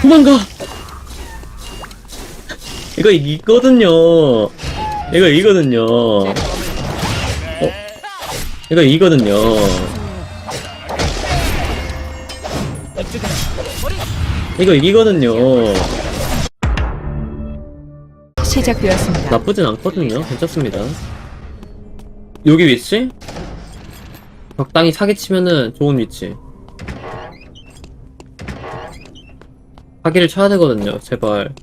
도망가! 이거 이거든요. 이거 이거든요. 어? 이거 이거든요. 이거 이기거든요. 시작되었습니다. 나쁘진 않거든요. 괜찮습니다. 여기 위치? 적당히 사기치면은 좋은 위치. 사기를 쳐야 되거든요. 제발.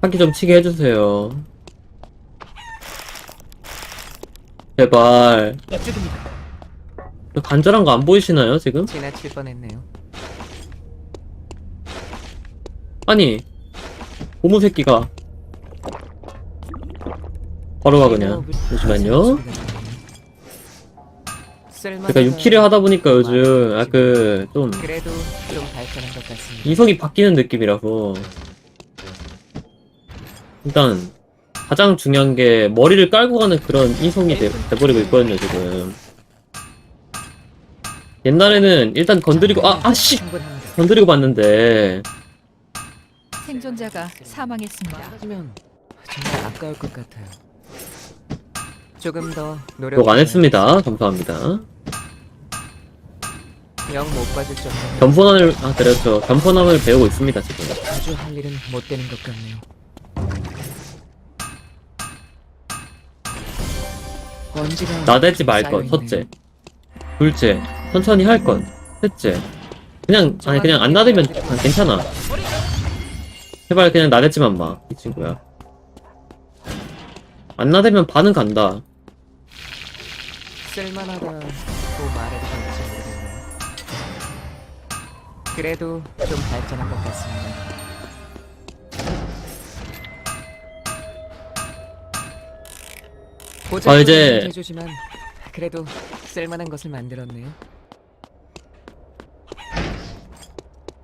사기 좀 치게 해주세요. 제발. 저 간절한 거 안 보이시나요, 지금? 지나칠 뻔했네요. 아니. 고무 새끼가. 바로 가, 그냥. 잠시만요. 제가 6킬을 하다 보니까 요즘, 아, 그, 좀, 그래도 좀 발전한 것 같습니다. 이성이 바뀌는 느낌이라서 일단 가장 중요한 게 머리를 깔고 가는 그런 이성이 돼, 돼버리고 있거든요 지금 옛날에는 일단 건드리고 아 아씨 충분합니다. 건드리고 봤는데 생존자가 사망했습니다. 하지만 정말 아까울 것 같아요. 조금 더 노력. 욕안 했습니다 감사합니다 영못 봐줄 정도. 겸손함을 아 그렇죠 겸손함을 배우고 있습니다 지금. 자주 할 일은 못 되는 것 같네요. 먼지가 나대지 말것 쌓여있네요. 첫째. 둘째 천천히 할 것. 셋째. 그냥 아니 그냥 안 나대면 아, 괜찮아. 제발 그냥 나대지만 마 이 친구야. 안 나대면 반은 간다. 쓸만하다 그래도 좀 발전한 것 같습니다. 아, 이제- 해주지만 그래도 쓸만한 것을 만들었네요.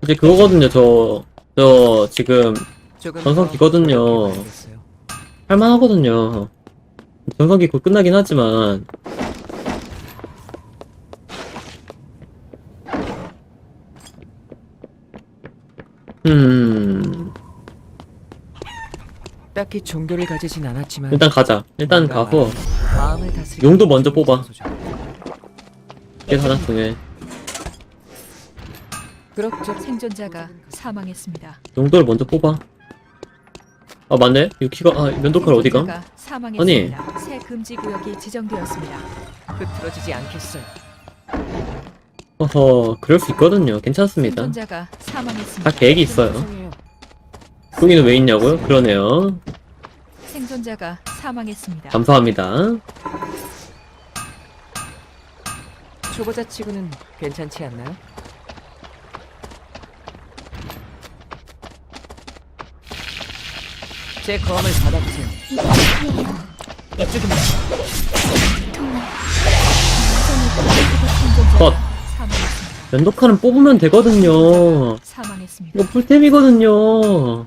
이제 그거거든요 저 저 지금 조금 전성기거든요. 더. 할만하거든요 전성기 곧 끝나긴 하지만 딱히 종교를 가지진 않았지만 일단 가자 일단 마음을 다스리는 용도 먼저 뽑아. 이게 가장 중요해 그렇죠. 생존자가 사망했습니다. 용도를 먼저 뽑아 아 맞네 이거 키가 아 면도칼 어디가? 생존자가 사망했습니다. 새 금지 구역이 지정되었습니다. 흐트러지지 않겠어요. 어허 그럴 수 있거든요 괜찮습니다 생존자가 사망했습니다. 다 계획이 있어요 죄송해요. 여기는 왜 있냐고요? 그러네요 생존자가 사망했습니다. 감사합니다 초보자 치고는 괜찮지 않나요? 제 검을 받아주세요. 생존자가 컷. 사망했습니다. 면도칼은 뽑으면 되거든요 사망했습니다. 이거 풀템이거든요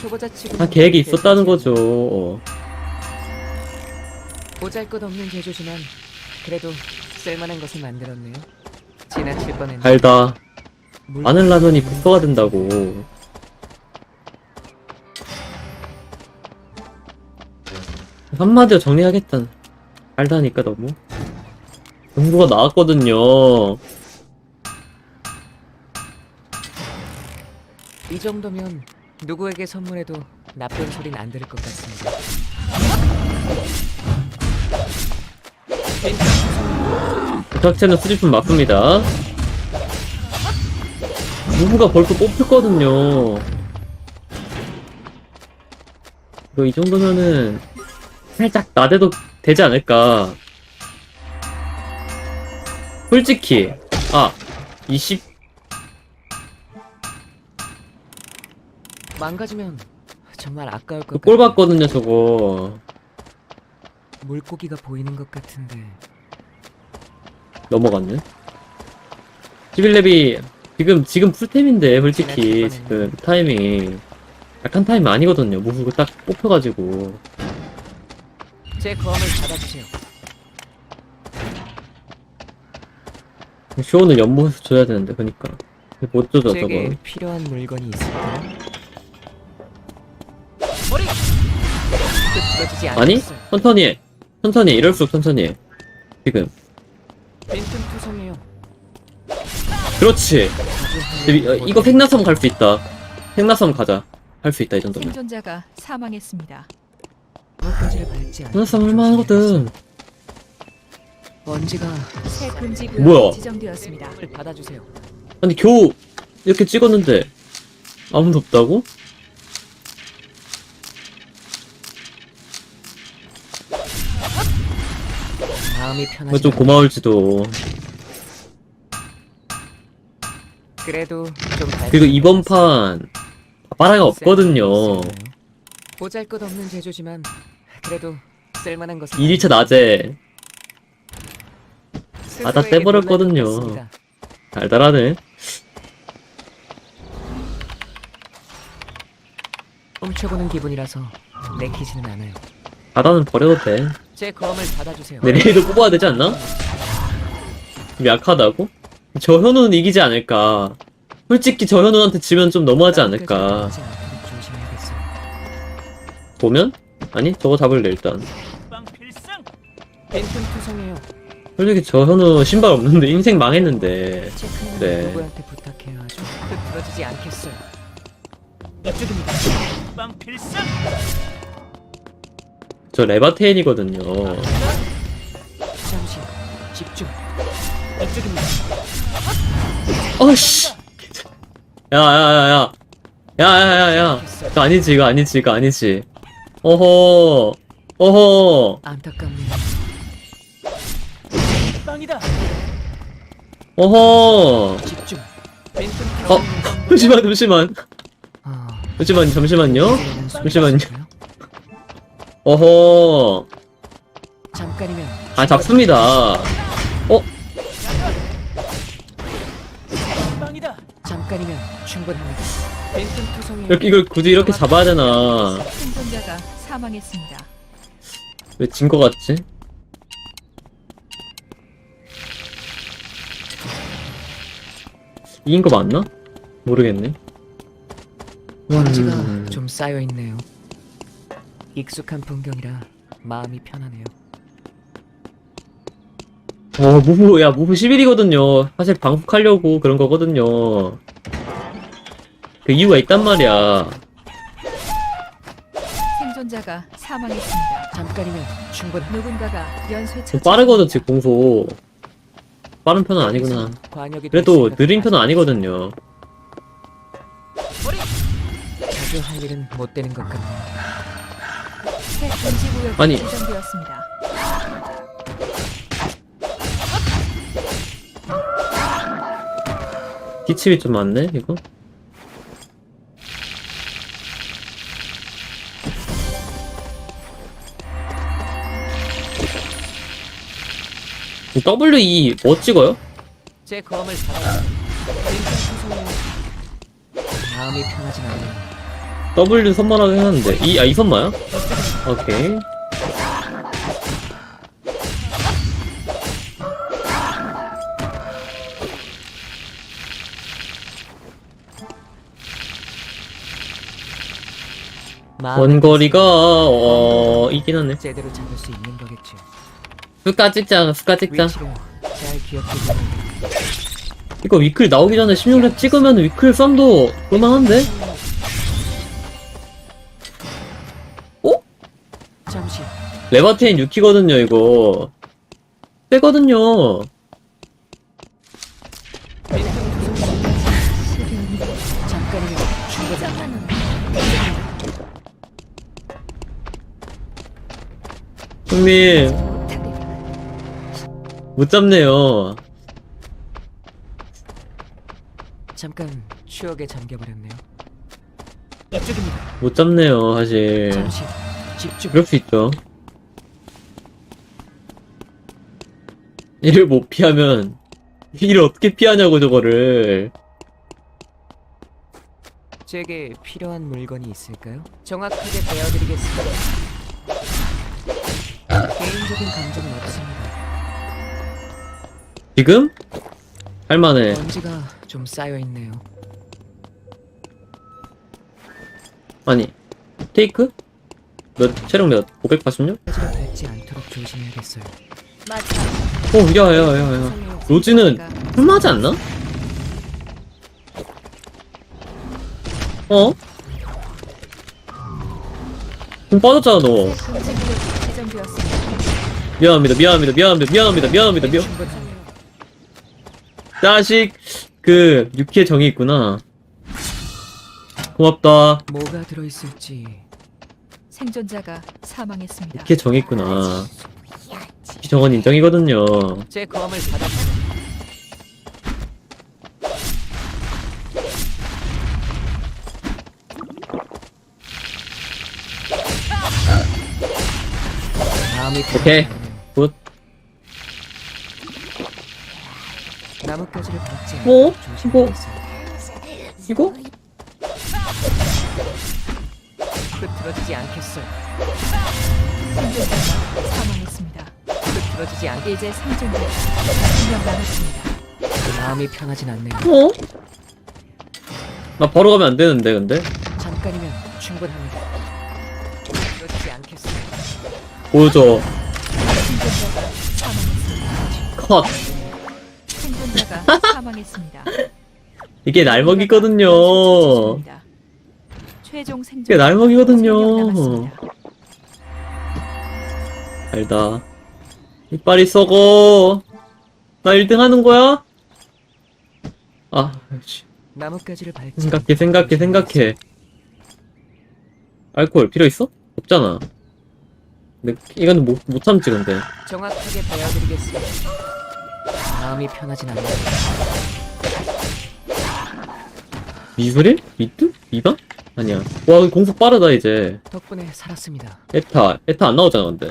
초보자치고는 다 계획이 있었다는 거죠. 않나요? 보잘것없는 제조지만 그래도 쓸만한 것을 만들었네요. 지나칠 뻔했네. 달다. 마늘 라면이 국가가 된다고. 한마디로 정리하겠다. 달다니까 너무. 정보가 나왔거든요. 이 정도면 누구에게 선물해도 나쁜 소린 안 들을 것 같습니다. 그 자체는 수집품 맞습니다. 누구가 벌써 뽑혔거든요. 이거 이 정도면은 살짝 나대도 되지 않을까. 솔직히. 아 20, 망가지면 정말 아까울 것 그꼴 같아요. 봤거든요 저거. 물고기가 보이는 것 같은데. 넘어갔네. 11렙이 지금 지금 풀템인데 솔직히 지금 타이밍이. 약한 타이밍 아니거든요. 무후가 딱 뽑혀가지고. 제 검을 받아주세요. 쇼는 연보에서 줘야 되는데 그니까. 못 조져 저거. 제게 필요한 물건이 있을까요? 아니? 천천히 해 천천히 해. 이럴수록 천천히 해 지금 빈틈 투성이에요. 그렇지 아주 이- 어, 이거 생나섬 갈 수 있다 생나섬 가자 할 수 있다 이 정도면 생존자가 사망했습니다. 무엇까지를 밟지 않고 생나섬 할만하거든 먼지가 새 금지 뭐야? 구역이 지정되었습니다. 을 받아주세요. 아니 겨우 이렇게 찍었는데 아무도 없다고? 마음이 편하지. 좀 고마울지도. 그래도 좀 그리고 이번 판 빠라가 없거든요. 보잘것 없는 제조지만 그래도 쓸만한 것은 1일차 낮에 아, 다 스스로에게 떼버렸거든요. 달달하네 훔쳐보는 기분이라서 내키지는 않아요. 바다는 버려도 돼 제 검을 받아주세요. 내 레이도 뽑아야 되지 않나? 좀 약하다고? 저 현우는 이기지 않을까 솔직히 저 현우한테 지면 좀 너무하지 않을까. 보면? 아니 저거 잡을래 일단. 솔직히 저 현우 신발 없는데 인생 망했는데 체크는 네. 누구한테 부탁해야 하죠? 흐트러지지 않겠어요. 이쪽입니다. 저 레바테인이거든요 잠시 집중. 이쪽입니다. 어씨 야야야야 야야야야 이거 아니지 이거 아니지 이거 아니지 어허 어허 안타깝네요. 어허 집중. 어. 잠시만 잠시만 아, 잠시만 잠시만요 잠시만요. 어허 잠깐이면 아 잡습니다 잠깐이면 충분합니다. 이렇게 이걸 굳이 이렇게 잡아야 되나 생존자가 사망했습니다. 왜 진 거 같지? 이긴 거 맞나? 모르겠네 먼지가 음. 좀 쌓여 있네요. 익숙한 풍경이라 마음이 편하네요. 어, 무브, 야, 무브 11이거든요. 사실 방북하려고 그런 거거든요. 그 이유가 있단 말이야. 생존자가 사망했습니다. 잠깐이면 충분합니다. 누군가가 연쇄 좀 처치. 빠르거든, 지금 공소. 빠른 편은 아니구나. 관역이 그래도 될 느린 편은 아니거든요. 자주 할 일은 못 되는 것 같네요. 새 금지 구역이 아니. 지정되었습니다. 기침이 좀 많네, 이거? W2 뭐 찍어요? 제 검을 받아주세요. 빈틈투성이요. 마음이 편하진 않네요. W 선만하게 해놨는데 이, 아, 이 선마야? 오케이 원거리가 어... 이긴 하네 제대로 잡을 수 있는 거겠죠. 수가 찍자 수가 찍자 위치를 잘 기억해 이거 위클 나오기 전에 16렙 찍으면 위클 썸도 볼만한데? 레바테인 6키거든요 이거 세거든요 충분합니다. 형님 못 잡네요 잠깐 추억에 잠겨버렸네요. 못 잡네요 사실 잠시 집중. 그럴 수 있죠 이를 못 피하면 이를 어떻게 피하냐고 저거를 제게 필요한 물건이 있을까요? 정확하게 베어드리겠습니다. 개인적인 감정은 없습니다. 지금? 할만해 먼지가 좀좀 쌓여 있네요. 아니 테이크? 몇 체력 몇? 586? 까지를 밟지 않도록 조심해야겠어요. 맞아. 어 야 야 야 야 로즈는 훌하지 않나? 어? 좀 빠졌잖아 너. 미안합니다 미안합니다 미안합니다 미안합니다 미안합니다 미안. 자식 그 유키의 정이 있구나 고맙다 뭐가 들어있을지 생존자가 사망했습니다. 유키의 정이 있구나 유키 정은 인정이거든요 제 검을 받아주세요. 마음이 오케이. 굿 나뭇가지를 어? 않도록 조심해야겠어요. 이거? 흐트러지지 않겠어요. 흐트러지지 않게 이제 생존자가 한명 남았습니다. 마음이 편하진 않네요. 어? 나 바로 가면 안 되는데 근데 잠깐이면 충분합니다. 흐트러지지 않겠어요. 보여줘 생존자가 사망했습니다. 컷 생존자가 사망했습니다. 이게 날먹이거든요. 최종 이게 날먹이거든요 남았습니다. 알다 이빨이 썩어 나 1등 하는 거야? 아 씨. 나뭇가지를 밟지 생각해 생각해 생각해 알코올 필요 있어? 없잖아 근데 이건 못, 못 참지 근데 정확하게 베어드리겠습니다. 마음이 편하진 않네요. 미술일? 미트? 미방? 아니야 와 공속 빠르다 이제 덕분에 살았습니다. 에타 에타 안 나오잖아 근데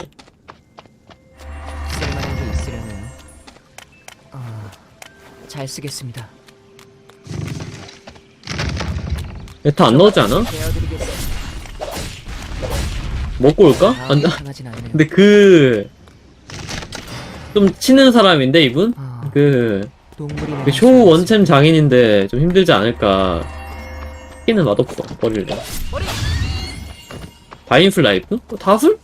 잘 쓰겠습니다. 에타 안 나오지 않아? 먹고 올까? 안, 편하진 않네요. 근데 그... 좀 치는 사람인데 이분? 아, 그... 동물이 그쇼 원챔 장인인데 좀 힘들지 않을까 끼는 맛없어 버릴래 바인술 라이프? 어, 다술?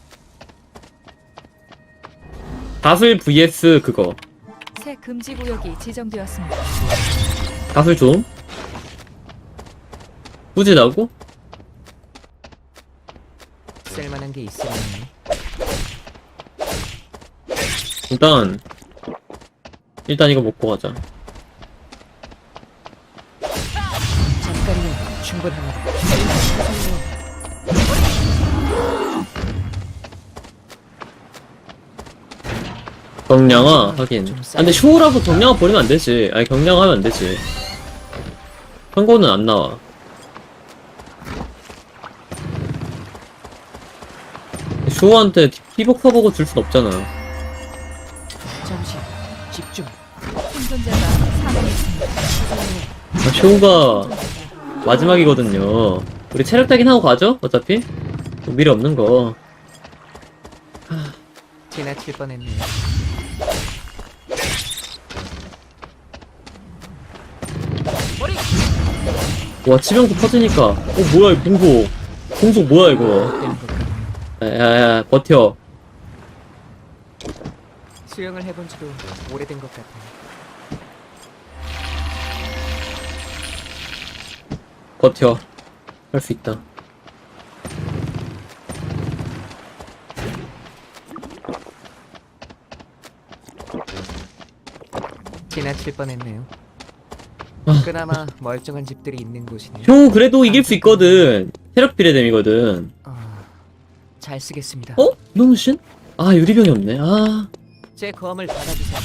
다술 vs 그거 새 금지 구역이 지정되었습니다. 다술 좀 굳이 나고? 쓸만한 게 있으려나요? 일단 일단 이거 먹고 가자 잠깐이면 충분합니다. 경량화 하긴 아, 근데 쇼라고 경량화 버리면 안 되지. 아니 경량화 하면 안 되지. 현고는 안 나와. 쇼한테 피복 사보고 줄 순 없잖아. 잠시 집중. 생존자가. 아, 쇼가 마지막이거든요. 우리 체력 타긴 하고 가죠? 어차피? 뭐 미래 없는 거. 지나칠 뻔했네요. 와 치명도 퍼지니까 어 뭐야 이 공속 공속 뭐야 이거. 야야야 버텨 수영을 해본 지도 오래된 것 같아요. 버텨 할 수 있다 지나칠 뻔했네요. 아. 그나마 멀쩡한 집들이 있는 곳이네요. 쇼 그래도 이길 수 있거든 체력 비례됨이거든 아, 잘 쓰겠습니다. 어? 이동신? 아 유리병이 없네 아 제 검을 받아주세요.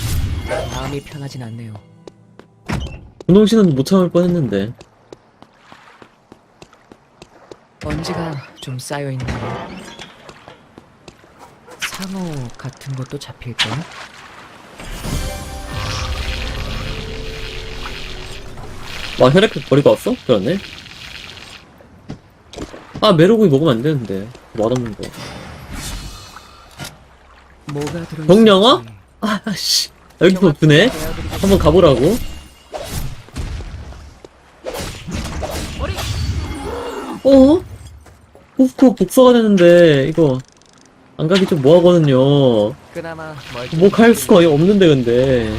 마음이 편하진 않네요. 운동신은 못 참을 뻔했는데 먼지가 좀 쌓여 있네요. 상어 같은 것도 잡힐까요? 와 혈액팩 버리고 왔어? 그러네. 아 메로구이 먹으면 안 되는데. 맛없는 거. 병영어? 아씨. 여기도 없네. 한번 가보라고. 어? 호스코 복사가 되는데 이거. 안 가기 좀 뭐하거든요. 뭐 갈 수가 없는데 근데.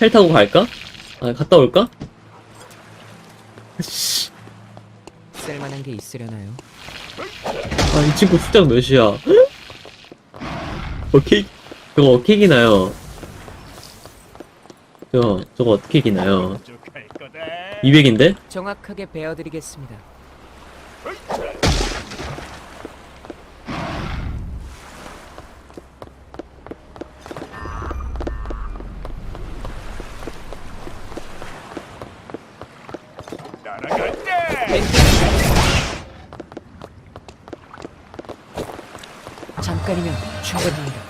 헬 타고 갈까? 아 갔다 올까? 씨, 쓸만한 게 있으려나요? 아 이 친구 숫자 몇이야? 어케이 저거 어떻게 이기나요? 저 저거 어떻게 이기나요? 200인데? 정확하게 베어드리겠습니다. 잠깐이면 충분합니다.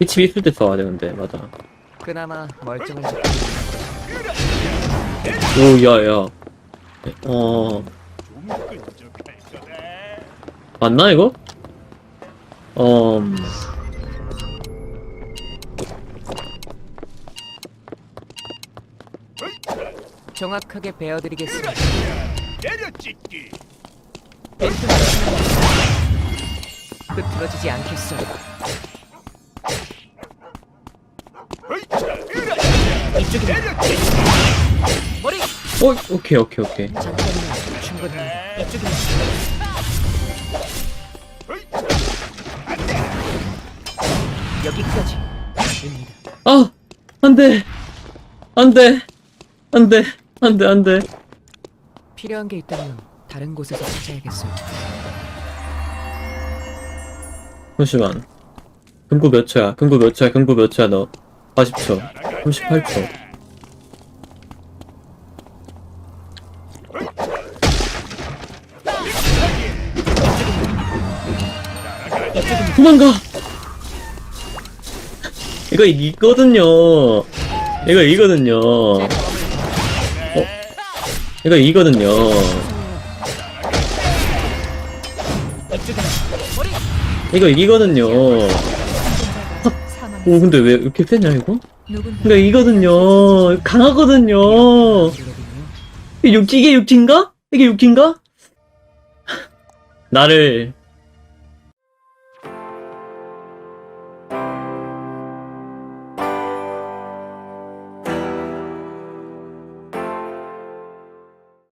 빛이 있을 때 써야 되는데 맞아. 그나마 멀쩡한 적. 오 야야. 어 맞나 이거? 어. 음. 정확하게 베어드리겠습니다. 때려찍기 흐트러지지 않겠어요. 이쪽입니다. 머리! 어 오케이 오케이 오케이. 잠깐이면 충분합니다. 이쪽입니다. 여기까지. 입니다. 아 안 돼 안 돼 안 돼 안 돼 안 돼. 필요한 게 있다면 다른 곳에서 찾아야겠어요. 잠시만. 금구 몇 초야? 금구 몇 초야? 금구 몇 초야 너? 40초. 38초. 도망가! 이거 이거든요. 이거 이거든요. 어? 이거 이거든요. 이거. 사망. 오 근데 왜 이렇게 세냐 이거? 근데 이거든요. 강하거든요. 이게 육- 이게 육진가? 나를